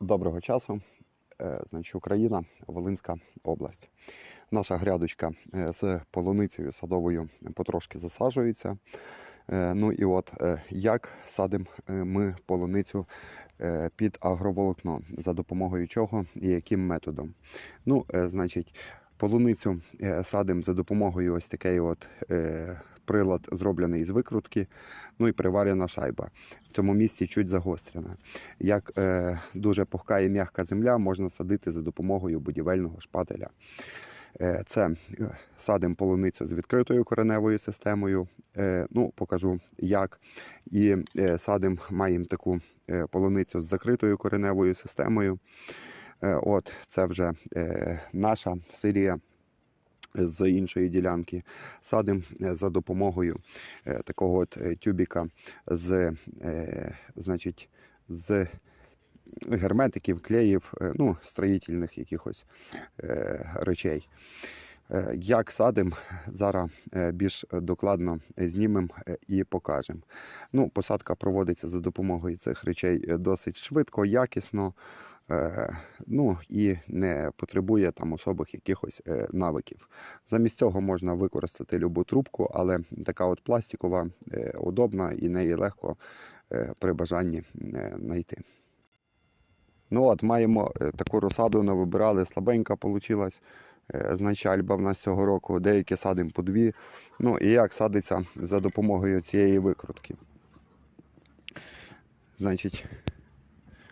Доброго часу. Е, Значить, Україна, Волинська область. Наша грядочка е, з полуницею садовою потрошки засаджується. Е, Ну і от як садимо ми полуницю під агроволокно, за допомогою чого і яким методом. Ну, значить, полуницю садимо за допомогою ось такої от прилад, зроблений з викрутки, ну і приварена шайба. В цьому місці чуть загострена. Як е, дуже пухка і м'яка земля, можна садити за допомогою будівельного шпателя. Е, це е, садимо полуницю з відкритою кореневою системою. Е, ну, покажу як. І е, садимо, маємо таку е, полуницю з закритою кореневою системою. Е, от, це вже е, наша серія з іншої ділянки. Садимо е, за допомогою е, такого от е, тюбіка з, значить, з герметиків, клеїв, ну, строїтельних якихось речей. Як садимо, зараз більш докладно знімемо і покажемо. Ну, посадка проводиться за допомогою цих речей досить швидко, якісно, ну і не потребує там особих якихось е, навиків. Замість цього можна використати любу трубку, але така от пластикова е, удобна і неї легко е, при бажанні е, знайти. Ну от, маємо е, таку розсаду, не вибирали, слабенька вийшла. Значить, альба в нас цього року, деякі садимо по дві. Ну і як садиться за допомогою цієї викрутки. Значить,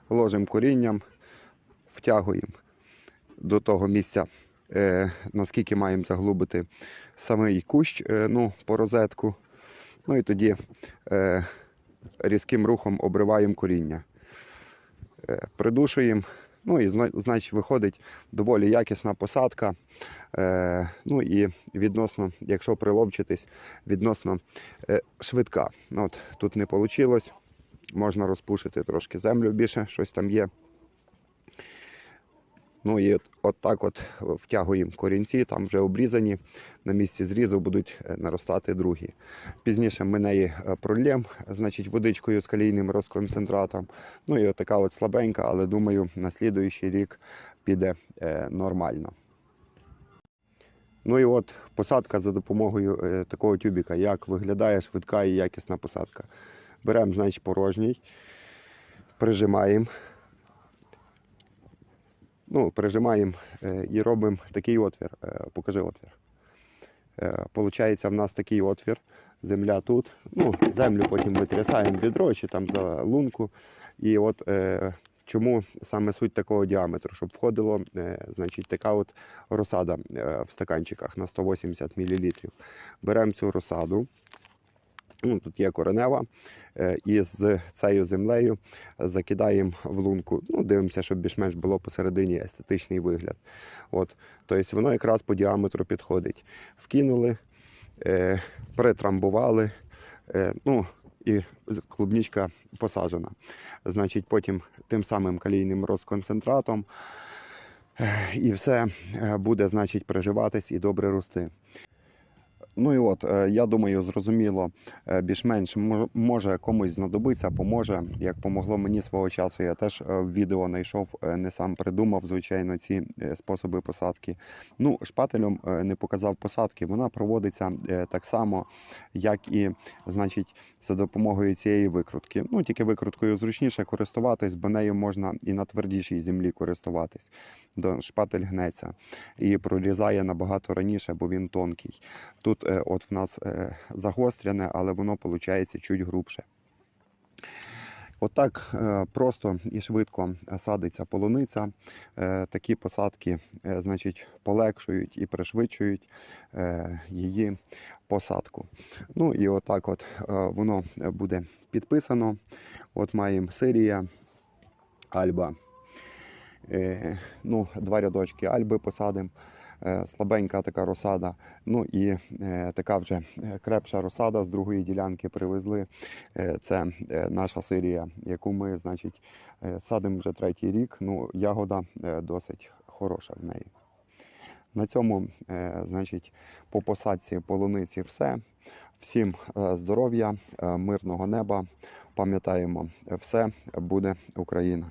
ложимо корінням, втягуємо до того місця, е, наскільки маємо заглубити самий кущ е, ну, по розетку. Ну і тоді е, різким рухом обриваємо коріння. Придушуємо. Ну і значить виходить доволі якісна посадка. Ну і відносно, якщо приловчитись, відносно швидка. Ну, От, тут не вийшло. Можна розпушити трошки землю більше, щось там є. Ну і от, от от втягуємо корінці, там вже обрізані. На місці зрізу будуть е, наростати другі. Пізніше ми неї е, значить, водичкою з калійним розконцентратом. Ну і от от слабенька, але думаю, на слідуючий рік піде е, нормально. Ну і от посадка за допомогою е, такого тюбіка. Як виглядає швидка і якісна посадка. Беремо, значить, порожній, прижимаємо. Ну, прижимаємо е, і робимо такий отвір. Е, покажи отвір. Е, Получається, в нас такий отвір. Земля тут. Ну, землю потім витрясаємо відро чи там за лунку. І от е, чому саме суть такого діаметру, щоб входило, е, значить, така от розсада в стаканчиках на 180 мл. Беремо цю розсаду. Ну, тут є коренева, е, і з цією землею закидаємо в лунку. Ну, дивимося, щоб більш-менш було посередині естетичний вигляд. От, тобто воно якраз по діаметру підходить. Вкинули, е, притрамбували, е, ну, і клубничка посаджена. Значить, потім тим самим калійним розконцентратом. І все буде, значить, приживатись і добре рости. Ну і от, е, я думаю, зрозуміло, е, більш-менш може комусь знадобиться, поможе. Як помогло мені свого часу, я теж е, в відео знайшов, е, не сам придумав, звичайно, ці е, способи посадки. Ну, шпателем е, не показав посадки. Вона проводиться е, так само, як і значить, за допомогою цієї викрутки. Ну, тільки викруткою зручніше користуватись, бо нею можна і на твердішій землі користуватись. Шпатель гнеться і прорізає набагато раніше, бо він тонкий. Тут е, от в нас е, загостряне, але воно виходить чуть грубше. Отак е, просто і швидко садиться полуниця. Е, Такі посадки е, значить, полегшують і пришвидшують е, її посадку. Ну і отак от е, воно буде підписано. От маємо серія Альба. Е, Ну, два рядочки Альби посадимо. Е, Слабенька така розсада. Ну і е, така вже е, крепша розсада з другої ділянки привезли. Це наша серія, яку ми, значить, садимо вже третій рік. Ну, ягода досить хороша в неї. На цьому, значить, по посадці полуниці все. Всім здоров'я, мирного неба. Пам'ятаємо, все буде Україна.